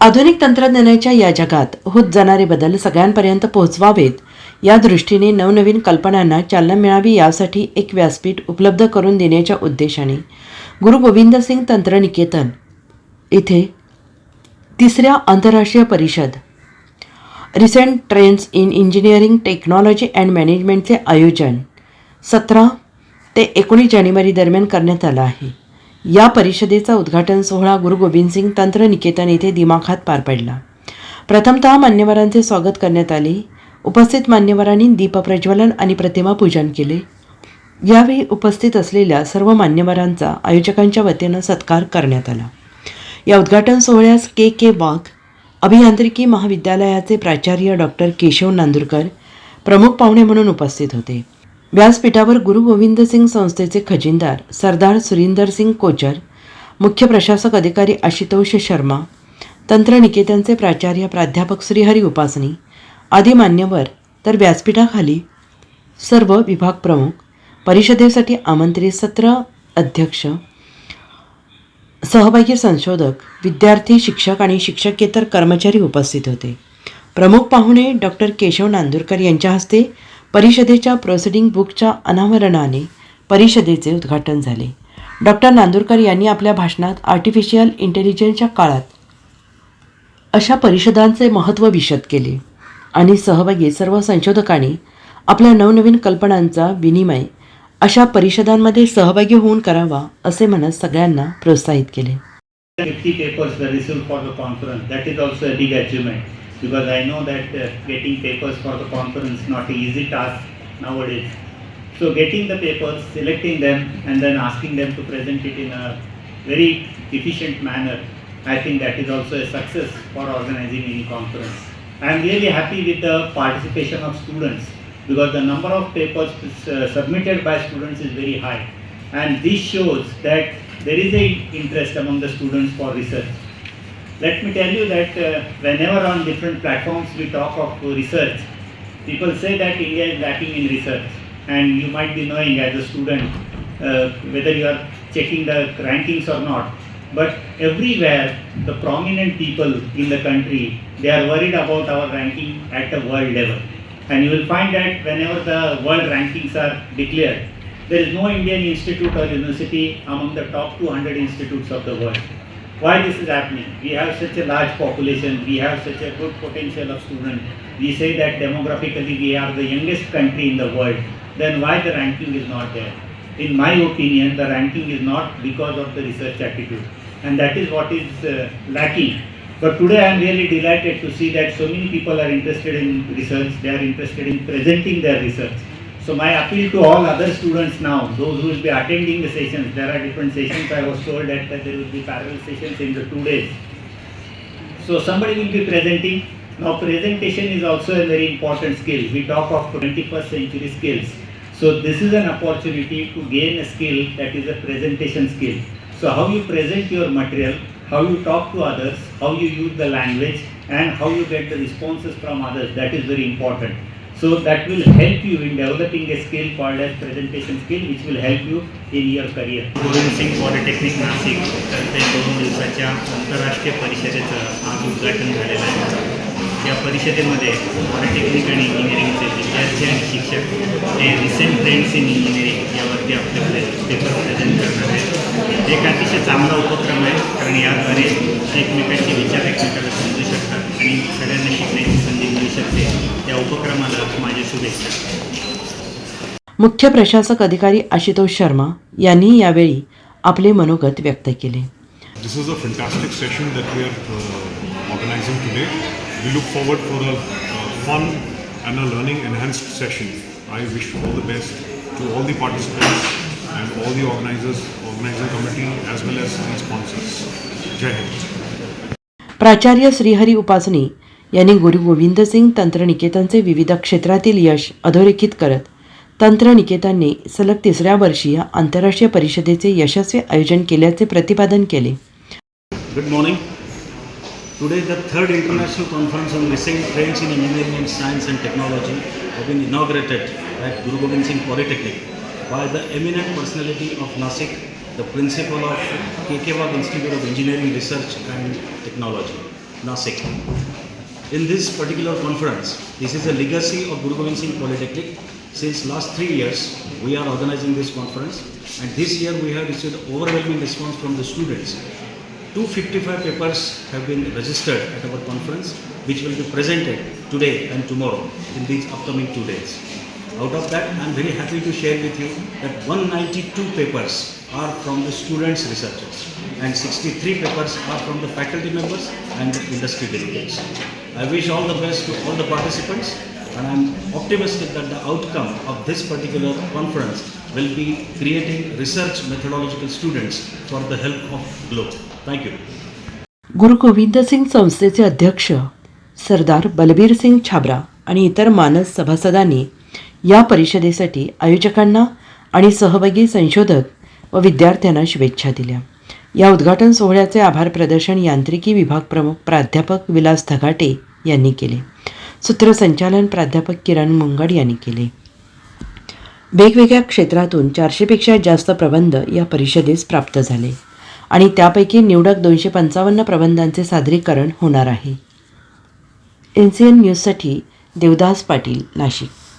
आधुनिक तंत्रज्ञानाच्या या जगात होत जाणारे बदल सगळ्यांपर्यंत पोहोचवावेत. या दृष्टीने नवनवीन कल्पनांना चालना मिळावी यासाठी एक व्यासपीठ उपलब्ध करून देण्याच्या उद्देशाने गुरु गोविंद सिंग तंत्रनिकेतन इथे तिसऱ्या आंतरराष्ट्रीय परिषद recent trends in engineering technology and मॅनेजमेंटचे आयोजन सतरा ते एकोणीस जानेवारी दरम्यान करण्यात आलं आहे. या परिषदेचा उद्घाटन सोहळा गुरु गोविंदसिंग तंत्र तंत्रनिकेतन येथे दिमाखात पार पडला. प्रथमतः मान्यवरांचे स्वागत करण्यात आले. उपस्थित मान्यवरांनी दीपप्रज्वलन आणि प्रतिमा पूजन केले. यावेळी उपस्थित असलेल्या सर्व मान्यवरांचा आयोजकांच्या वतीनं सत्कार करण्यात आला. या उद्घाटन सोहळ्यास के के वाघ अभियांत्रिकी महाविद्यालयाचे प्राचार्य डॉक्टर केशव नांदुरकर प्रमुख पाहुणे म्हणून उपस्थित होते. व्यासपीठावर गुरु गोविंद सिंग संस्थेचे खजिनदार सरदार सुरिंदर सिंग कोचर मुख्य प्रशासक अधिकारी आशुतोष शर्मा तंत्रनिकेतनचे प्राचार्य प्राध्यापक श्रीहरी उपासनी आदी मान्यवर तर व्यासपीठाखाली सर्व विभाग प्रमुख परिषदेसाठी आमंत्रित सत्र अध्यक्ष सहभागी संशोधक विद्यार्थी शिक्षक आणि शिक्षकेतर कर्मचारी उपस्थित होते. प्रमुख पाहुणे डॉक्टर केशव नांदुरकर यांच्या हस्ते परिषदेच्या प्रोसिडिंग बुकच्या अनावरणाने परिषदेचे उद्घाटन झाले. डॉक्टर नांदुरकर यांनी आपल्या भाषणात आर्टिफिशियल इंटेलिजन्सच्या काळात अशा परिषदांचे महत्त्व विशद केले आणि सहभागी सर्व संशोधकांनी आपल्या नवनवीन कल्पनांचा विनिमय अशा परिषदांमध्ये सहभागी होऊन करावा असे म्हणत सगळ्यांना प्रोत्साहित केले. 50 papers were received for the conference. That is also a big achievement because I know that uh, getting papers for the conference is not an easy task nowadays. So getting the papers, selecting them, and then asking them to present it in a very efficient manner, I think that is also a success for organizing any conference. I am really happy with the participation of students because the number of papers uh, submitted by students is very high and this shows that there is a interest among the students for research. Let me tell you that uh, whenever on different platforms we talk of research, people say that India is lacking in research, and you might be knowing as a student uh, whether you are checking the rankings or not. But everywhere, the prominent people in the country they are worried about our ranking at the world level, and you will find that whenever the world rankings are declared, there is no Indian institute or university among the top 200 institutes of the world. Why this is happening? We have such a large population, we have such a good potential of students. We say that demographically we are the youngest country in the world. Then why the ranking is not there? In my opinion, the ranking is not because of the research attitude. And that is what is uh, lacking. But today I am really delighted to see that so many people are interested in research, they are interested in presenting their research. So my appeal to all other students now, those who will be attending the sessions, there are different sessions. I was told that, that there will be parallel sessions in the two days. So somebody will be presenting. Now presentation is also a very important skill. We talk of 21st century skills. So this is an opportunity to gain a skill that is a presentation skill. So how you present your material, how you talk to others, how you use the language and how you get the responses from others, that is very important. So that will help you in developing a skill called as presentation skill which will help you in your career. Govind Singh polytechnic Nashik तर्फे दोन दिवसाच्या आंतरराष्ट्रीय परिषदेचं आज उद्घाटन झालेलं आहे या परिषदेमध्ये पॉलिटेक्निक आणि इंजिनिअरिंगचे विद्यार्थी आणि शिक्षक हे रिसेंट ट्रेंड्स इन इंजिनिअरिंग यावरती आपले प्रे पेपर प्रेझेंट करणार आहेत. एक अतिशय चांगला उपक्रम आहे कारण याद्वारे एकमेकांचे विचार एकमेकाला समजू शकतात आणि सगळ्यांना शिकण्याची संधी मिळू शकते. या उपक्रमाला माझ्या शुभेच्छा. मुख्य प्रशासक अधिकारी आशुतोष शर्मा यांनी यावेळी आपले मनोगत व्यक्त केले. This is a fantastic session that we are uh, organizing today. We look forward for a uh, fun and a learning enhanced session. I wish all the best to all the participants and all the organizers, organizing committee as well as the sponsors. Jai Hind. प्राचार्य श्रीहरी उपासनी यांनी गुरु गोविंद सिंग तंत्रनिकेतनचे विविध क्षेत्रातील यश अधोरेखित करत तंत्रनिकेतनने सलग तिसऱ्या वर्षी या आंतरराष्ट्रीय परिषदेचे यशस्वी आयोजन केल्याचे प्रतिपादन केले Good morning. Today, the third international conference on recent trends in engineering and science and technology has been inaugurated at Guru Gobind Singh Polytechnic by the eminent personality of Nasik, the principal of KK Wagh Institute of Engineering Research and Technology. Nasik. In this particular conference, this is a legacy of Guru Gobind Singh Polytechnic. Since last three years, we are organizing this conference, and this year we have received overwhelming response from the students. 255 papers have been registered at our conference, which will be presented today and tomorrow in these upcoming two days. Out of that, I am very happy to share with you that 192 papers are from the students researchers and 63 papers are from the faculty members and the industry delegates. I wish all the best to all the participants and I am optimistic that the outcome of this particular conference will be creating research methodological students for the help of globe. Thank you Guru Gobind Singh संस्थेचे अध्यक्ष सरदार बलबीर सिंग छाबरा आणि इतर मानस सभासदांनी या परिषदेसाठी आयोजकांना आणि सहभागी संशोधक व विद्यार्थ्यांना शुभेच्छा दिल्या. या उद्घाटन सोहळ्याचे आभार प्रदर्शन यांत्रिकी विभाग प्रमुख प्राध्यापक विलास धगाटे यांनी केले. सूत्रसंचालन प्राध्यापक किरण मुंगड यांनी केले. वेगवेगळ्या क्षेत्रातून चारशेपेक्षा जास्त प्रबंध या परिषदेस प्राप्त झाले. आणि त्यापैकी निवडक दोनशे पंचावन्न प्रबंधांचे सादरीकरण होणार आहे. एन सी एन न्यूजसाठी देवदास पाटील नाशिक.